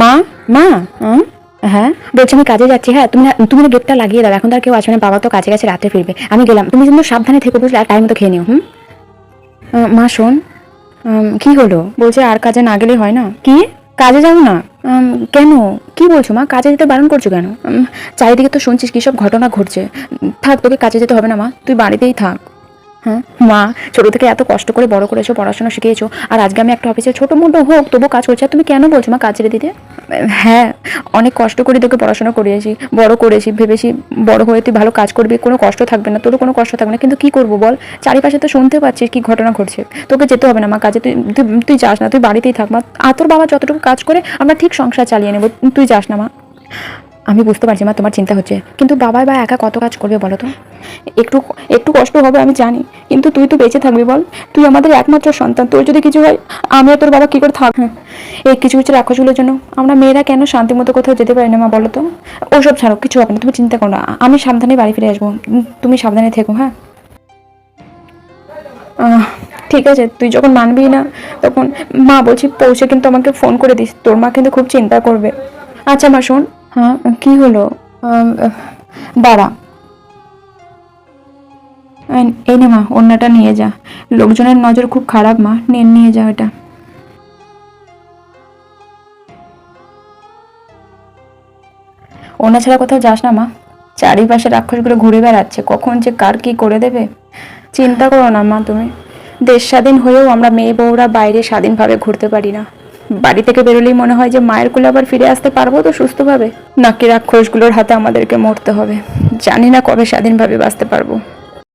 মা মা হ্যাঁ? বলছি আমি কাজে যাচ্ছি হ্যাঁ তুমি তুমি গেটটা লাগিয়ে দাও এখন তো আর কেউ আসবে না বাবা তো কাজে গেছে রাতে ফিরবে। আমি গেলাম তুমি কিন্তু সাবধানে থেকে বুঝলে? আর টাইম মতো খেয়ে নিও হুম? মা শোন কি হলো? বলছে আর কাজে না গেলে হয় না। কি? কাজে যাও না? কেন? কি বলছো মা? কাজে যেতে বারণ করছ কেন? চারিদিকে তো শুনছিস কি সব ঘটনা ঘটছে। থাক তোকে কাজে যেতে হবে না মা। তুই বাড়িতেই থাক। হ্যাঁ মা, ছোট থেকে এত কষ্ট করে বড় করেছ, পড়াশোনা শিখিয়েছো, আর আজকে আমি একটা অফিসে ছোট মোটো হোক তবু কাজ করছি, আর তুমি কেন বলছো মা কাজ ছেড়ে দিতে? হ্যাঁ অনেক কষ্ট করে তোকে পড়াশোনা করিয়েছি, বড় করেছি, ভেবেছি বড় হয়ে তুই ভালো কাজ করবি, কোনো কষ্ট থাকবে না, তোরও কোনো কষ্ট থাকবে না, কিন্তু কি করব বল? চারিপাশে তো শুনতে পাচ্ছিস কি ঘটনা ঘটছে, তোকে যেতে হবে না মা কাজে তুই, তুই- যাস না, তুই বাড়িতেই থাক মা, আর তোর বাবা যতটুকু কাজ করে, আমরা ঠিক সংসার চালিয়ে নেব, তুই যাস না মা। আমি বুঝতে পারছি মা, তোমার চিন্তা হচ্ছে। কিন্তু বাবা বা একা কত কাজ করবে বলো তো? একটু একটু কষ্ট হবে, আমি জানি। কিন্তু তুই তো বেঁচে থাকবি বল। তুই আমাদের একমাত্র সন্তান। তোর যদি কিছু হয় আমি আর তোর বাবা কি করে থাক হ্যাঁ। এই কিছু কিছু রাক্ষসগুলোর জন্য আমরা মেয়েরা কেন শান্তি মতো কোথাও যেতে পারি না মা, বলো তো? ওসব ছাড়ো, কিছু হবে না। তুমি চিন্তা করো না। আমি সাবধানে বাড়ি ফিরে আসব। তুমি সাবধানে থেকো হ্যাঁ? ঠিক আছে। তুই যখন মানবি না, তখন মা বলছি পৌঁছে কিন্তু আমাকে ফোন করে দিস। তোর মা কিন্তু খুব চিন্তা করবে। আচ্ছা মা, শোন। হ্যাঁ কি হলো? দাঁড়া। এই নে মা অন্যটা নিয়ে যা। লোকজনের নজর খুব খারাপ মা নিয়ে নিয়ে যা এটা ওনা ছাড়া কোথাও যাস না মা। চারিপাশে রাক্ষসগুলো ঘুরে বেড়াচ্ছে, কখন যে কার কি করে দেবে? চিন্তা করো না মা তুমি। দেশ স্বাধীন হয়েও আমরা মেয়ে বউরা বাইরে স্বাধীনভাবে ঘুরতে পারি না। বাড়ি থেকে বেরোলেই মনে হয় যে মায়ের কোলে আবার ফিরে আসতে পারব তো সুস্থভাবে? নাকি রাক্ষসগুলোর হাতে আমাদেরকে মরতে হবে? জানি না কবে স্বাধীনভাবে বাঁচতে পারব।